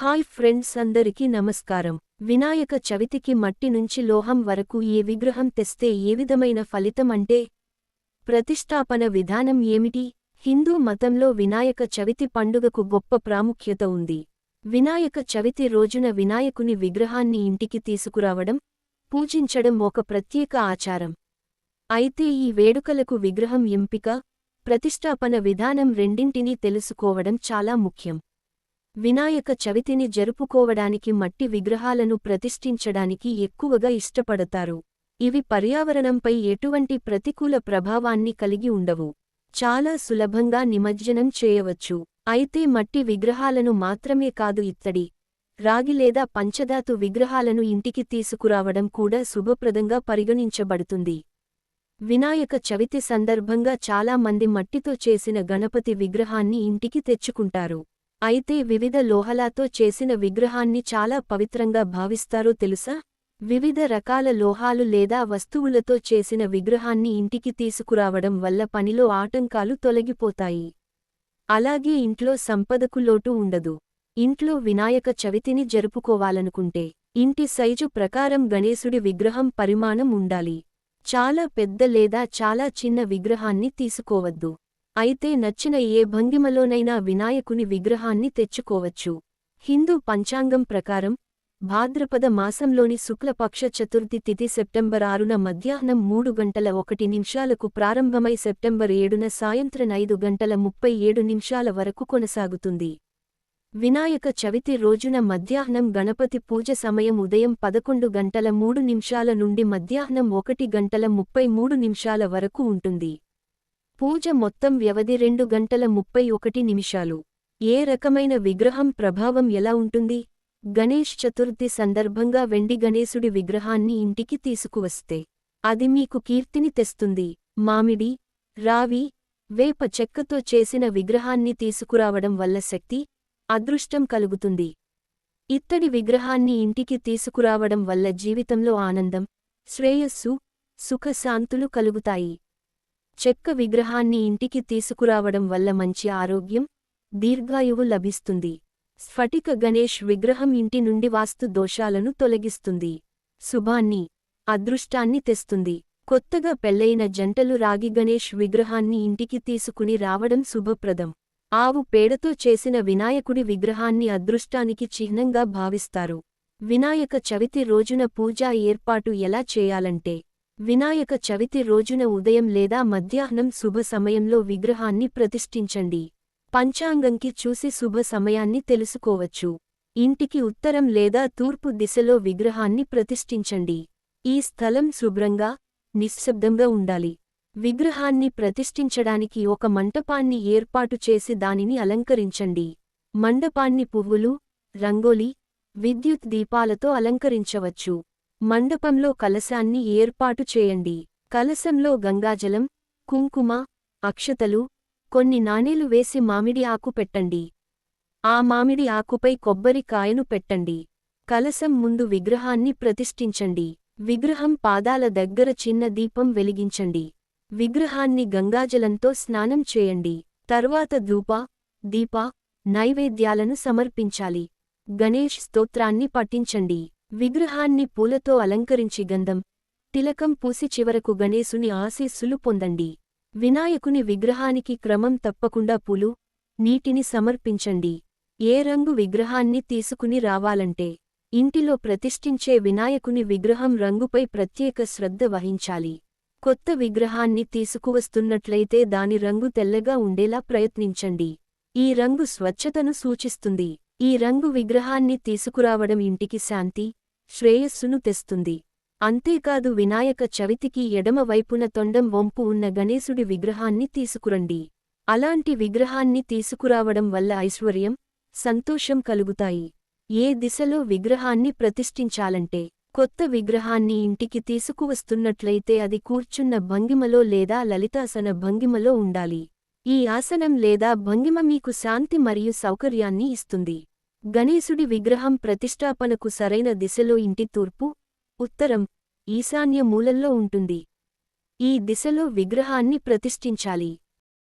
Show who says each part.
Speaker 1: Hi friends అందరికీ నమస్కారం. వినాయక చవితికి మట్టి నుంచి లోహం వరకు ఏ విగ్రహం తెస్తే ఏ విధమైన ఫలితం అంటే ప్రతిష్టాపన విధానం ఏమిటి? హిందూ మతంలో వినాయక చవితి పండుగకు గొప్ప ప్రాముఖ్యత ఉంది. వినాయక చవితి రోజున వినాయకుని విగ్రహాన్ని ఇంటికి తీసుకురావడం పూజించడం ఒక ప్రత్యేక ఆచారం. అయితే ఈ వేడుకలకు విగ్రహం ఎంపిక ప్రతిష్టాపన విధానం రెండింటినీ తెలుసుకోవడం చాలా ముఖ్యం. వినాయక చవితిని జరుపుకోవడానికి మట్టి విగ్రహాలను ప్రతిష్ఠించడానికి ఎక్కువగా ఇష్టపడతారు. ఇవి పర్యావరణంపై ఎటువంటి ప్రతికూల ప్రభావాన్ని కలిగి ఉండవు. చాలా సులభంగా నిమజ్జనం చేయవచ్చు. అయితే మట్టి విగ్రహాలను మాత్రమే కాదు ఇత్తడి రాగి లేదా పంచధాతు విగ్రహాలను ఇంటికి తీసుకురావడం కూడా శుభప్రదంగా పరిగణించబడుతుంది. వినాయక చవితి సందర్భంగా చాలామంది మట్టితో చేసిన గణపతి విగ్రహాన్ని ఇంటికి తెచ్చుకుంటారు. అయితే వివిధ లోహలాతో చేసిన విగ్రహాన్ని చాలా పవిత్రంగా భావిస్తారో తెలుసా? వివిధ రకాల లోహాలు లేదా వస్తువులతో చేసిన విగ్రహాన్ని ఇంటికి తీసుకురావడం వల్ల పనిలో ఆటంకాలు తొలగిపోతాయి. అలాగే ఇంట్లో సంపదకు లోటు ఉండదు. ఇంట్లో వినాయక చవితిని జరుపుకోవాలనుకుంటే ఇంటి సైజు ప్రకారం గణేశుడి విగ్రహం పరిమాణం ఉండాలి. చాలా పెద్ద లేదా చాలా చిన్న విగ్రహాన్ని తీసుకోవద్దు. అయితే నచ్చిన ఏ భంగిమలోనైనా వినాయకుని విగ్రహాన్ని తెచ్చుకోవచ్చు. హిందూ పంచాంగం ప్రకారం భాద్రపద మాసంలోని శుక్లపక్ష చతుర్థి తిథి సెప్టెంబర్ ఆరున మధ్యాహ్నం మూడు గంటల ఒకటి నిమిషాలకు ప్రారంభమై సెప్టెంబర్ ఏడున సాయంత్రం ఐదు గంటల ముప్పై ఏడు నిమిషాల వరకు కొనసాగుతుంది. వినాయక చవితి రోజున మధ్యాహ్నం గణపతి పూజ సమయం ఉదయం పదకొండు గంటల మూడు నిమిషాల నుండి మధ్యాహ్నం ఒకటి గంటల ముప్పై మూడు నిమిషాల వరకు ఉంటుంది. పూజ మొత్తం వ్యవధి రెండు గంటల ముప్పై ఒకటి నిమిషాలు. ఏ రకమైన విగ్రహం ప్రభావం ఎలా ఉంటుంది? గణేష్ చతుర్థి సందర్భంగా వెండి గణేశుడి విగ్రహాన్ని ఇంటికి తీసుకువస్తే అది మీకు కీర్తిని తెస్తుంది. మామిడి రావి వేప చెక్కతో చేసిన విగ్రహాన్ని తీసుకురావడం వల్ల శక్తి అదృష్టం కలుగుతుంది. ఇత్తడి విగ్రహాన్ని ఇంటికి తీసుకురావడం వల్ల జీవితంలో ఆనందం శ్రేయస్సు సుఖశాంతులు కలుగుతాయి. చెక్క విగ్రహాన్ని ఇంటికి తీసుకురావడం వల్ల మంచి ఆరోగ్యం దీర్ఘాయువు లభిస్తుంది. స్ఫటిక గణేష్ విగ్రహం ఇంటి నుండి వాస్తు దోషాలను తొలగిస్తుంది. శుభాన్ని అదృష్టాన్ని తెస్తుంది. కొత్తగా పెళ్ళైన జంటలు రాగి గణేష్ విగ్రహాన్ని ఇంటికి తీసుకుని రావడం శుభప్రదం. ఆవు పేడతో చేసిన వినాయకుడి విగ్రహాన్ని అదృష్టానికి చిహ్నంగా భావిస్తారు. వినాయక చవితి రోజున పూజా ఏర్పాటు ఎలా చేయాలంటే వినాయక చవితి రోజున ఉదయం లేదా మధ్యాహ్నం శుభ సమయంలో విగ్రహాన్ని ప్రతిష్ఠించండి. పంచాంగంకి చూసి శుభ సమయాన్ని తెలుసుకోవచ్చు. ఇంటికి ఉత్తరం లేదా తూర్పు దిశలో విగ్రహాన్ని ప్రతిష్ఠించండి. ఈ స్థలం శుభ్రంగా నిశ్శబ్దంగా ఉండాలి. విగ్రహాన్ని ప్రతిష్ఠించడానికి ఒక మంటపాన్ని ఏర్పాటు చేసి దానిని అలంకరించండి. మండపాన్ని పువ్వులు రంగోలి విద్యుత్ దీపాలతో అలంకరించవచ్చు. మండపంలో కలశాన్ని ఏర్పాటు చేయండి. కలశంలో గంగాజలం కుంకుమ అక్షతలు కొన్ని నాణేలు వేసి మామిడి ఆకు పెట్టండి. ఆ మామిడి ఆకుపై కొబ్బరి కాయను పెట్టండి. కలశం ముందు విగ్రహాన్ని ప్రతిష్ఠించండి. విగ్రహం పాదాల దగ్గర చిన్న దీపం వెలిగించండి. విగ్రహాన్ని గంగాజలంతో స్నానం చేయండి. తర్వాత ధూప దీప నైవేద్యాలను సమర్పించాలి. గణేష్ స్తోత్రాన్ని పఠించండి. విగ్రహాన్ని పూలతో అలంకరించి గంధం తిలకం పూసి చివరకు గణేశుని ఆశీస్సులు పొందండి. వినాయకుని విగ్రహానికి క్రమం తప్పకుండా పూలు నీటిని సమర్పించండి. ఏ రంగు విగ్రహాన్ని తీసుకుని రావాలంటే ఇంటిలో ప్రతిష్ఠించే వినాయకుని విగ్రహం రంగుపై ప్రత్యేక శ్రద్ధ వహించాలి. కొత్త విగ్రహాన్ని తీసుకువస్తున్నట్లయితే దాని రంగు తెల్లగా ఉండేలా ప్రయత్నించండి. ఈ రంగు స్వచ్ఛతను సూచిస్తుంది. ఈ రంగు విగ్రహాన్ని తీసుకురావడం ఇంటికి శాంతి శ్రేయస్సును తెస్తుంది. అంతేకాదు వినాయక చవితికి ఎడమవైపున తొండం వంపు ఉన్న గణేశుడి విగ్రహాన్ని తీసుకురండి. అలాంటి విగ్రహాన్ని తీసుకురావడం వల్ల ఐశ్వర్యం సంతోషం కలుగుతాయి. ఏ దిశలో విగ్రహాన్ని ప్రతిష్ఠించాలంటే కొత్త విగ్రహాన్ని ఇంటికి తీసుకువస్తున్నట్లయితే అది కూర్చున్న భంగిమలో లేదా లలితాసన భంగిమలో ఉండాలి. ఈ ఆసనం లేదా భంగిమ మీకు శాంతి మరియు సౌకర్యాన్ని ఇస్తుంది. గణేశుడి విగ్రహం ప్రతిష్టాపనకు సరైన దిశలో ఇంటి తూర్పు ఉత్తరం ఈశాన్య మూలల్లో ఉంటుంది. ఈ దిశలో విగ్రహాన్ని ప్రతిష్ఠించాలి.